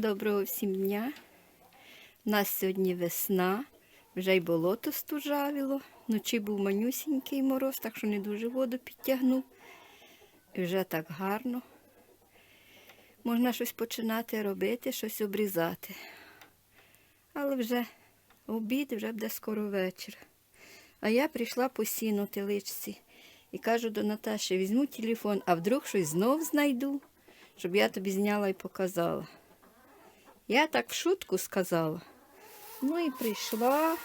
Доброго всім дня. У нас сьогодні весна, вже й болото стужавіло. Вночі був манюсінький мороз, так що не дуже воду підтягнув. І вже так гарно. Можна щось починати робити, щось обрізати. Але вже обід, вже буде скоро вечір. А я прийшла по сіну теличці і кажу до Наташі, візьму телефон, а вдруг щось знов знайду, щоб я тобі зняла і показала. Я так в шутку сказала. Ну і прийшла.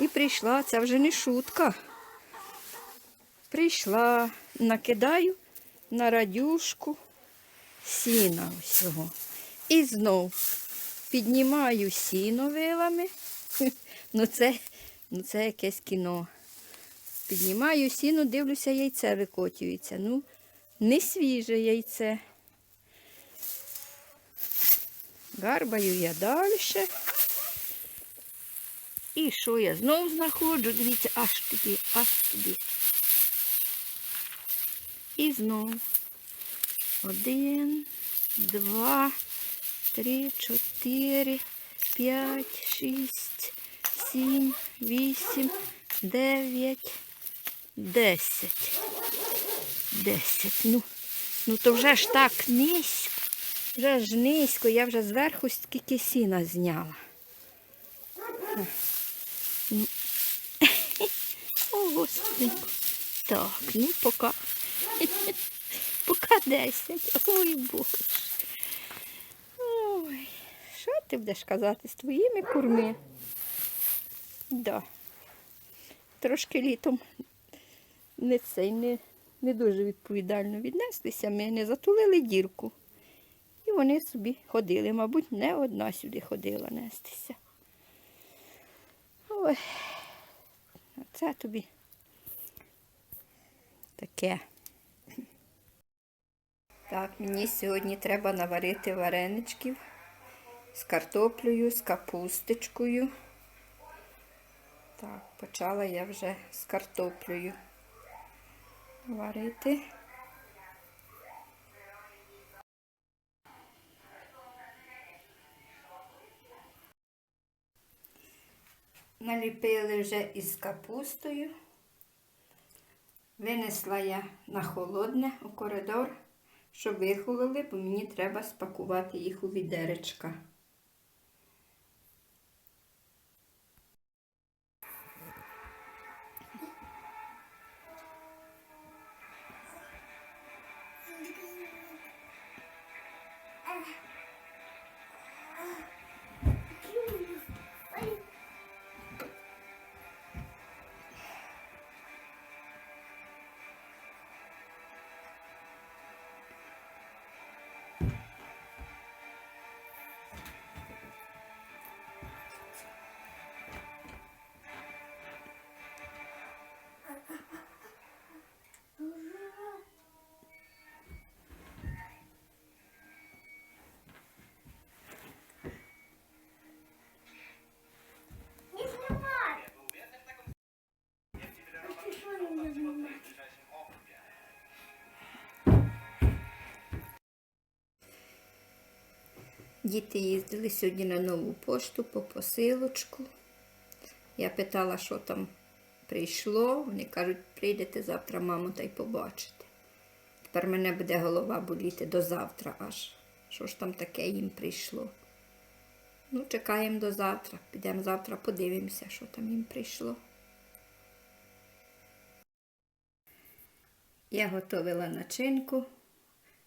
І прийшла, це вже не шутка. Прийшла, накидаю на радюшку сіна усього. І знов піднімаю сіно вилами. Ну це, ну це якесь кіно. Піднімаю сіно, дивлюся, яйце викотюється. Ну, не свіже яйце. Гарбаю я далі. І що я знову знаходжу? Дивіться, аж туди, аж туди. І знову. Один, два, три, чотири, п'ять, шість, сім, вісім, дев'ять, десять. Десять. Ну, ну то вже ж так низько. Вже ж низько, я вже зверху скільки сіна зняла. О, господи. Так, ну поки. Поки 10. Ой, Боже. Ой, що ти будеш казати з твоїми курми? Да. Трошки літом не цей, не, не дуже відповідально віднеслися. Ми не затулили дірку. Вони собі ходили. Мабуть, не одна сюди ходила нестися. Ой, це тобі таке. Так, мені сьогодні треба наварити вареничків з картоплею, з капусточкою. Так, почала я вже з картоплею варити. Наліпили вже із капустою. Винесла я на холодне у коридор, щоб вихололи, бо мені треба спакувати їх у відеречка. Діти їздили сьогодні на нову пошту по посилочку. Я питала, що там прийшло. Вони кажуть, прийдете завтра, мамо, та й побачите. Тепер мене буде голова боліти до завтра аж. Що ж там таке їм прийшло? Ну, чекаємо до завтра. Підемо завтра, подивимося, що там їм прийшло. Я готувала начинку,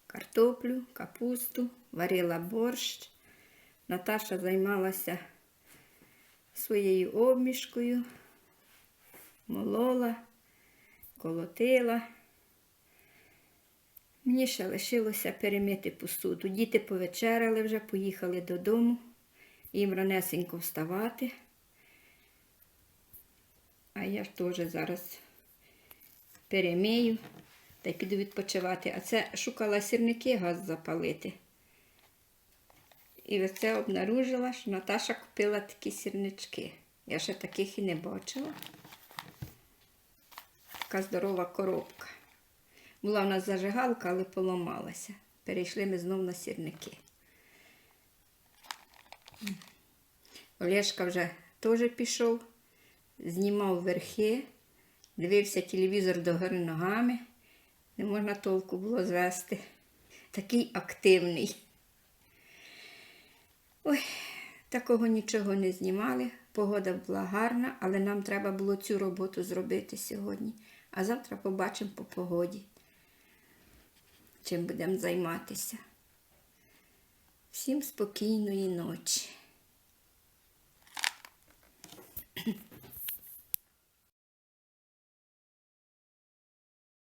картоплю, капусту, варила борщ. Наташа займалася своєю обмішкою, молола, колотила. Мені ще лишилося перемити посуду. Діти повечеряли вже, поїхали додому. Їм ранесенько вставати. А я теж зараз перемию та й піду відпочивати. А це шукала сірники газ запалити. І оце обнаружила, що Наташа купила такі сірнички. Я ще таких і не бачила. Така здорова коробка. Була в нас зажигалка, але поламалася. Перейшли ми знов на сірники. Олешка вже теж пішов, знімав верхи, дивився телевізор до гори ногами. Не можна толку було звести. Такий активний. Ой, такого нічого не знімали. Погода була гарна, але нам треба було цю роботу зробити сьогодні. А завтра побачимо по погоді, чим будемо займатися. Всім спокійної ночі.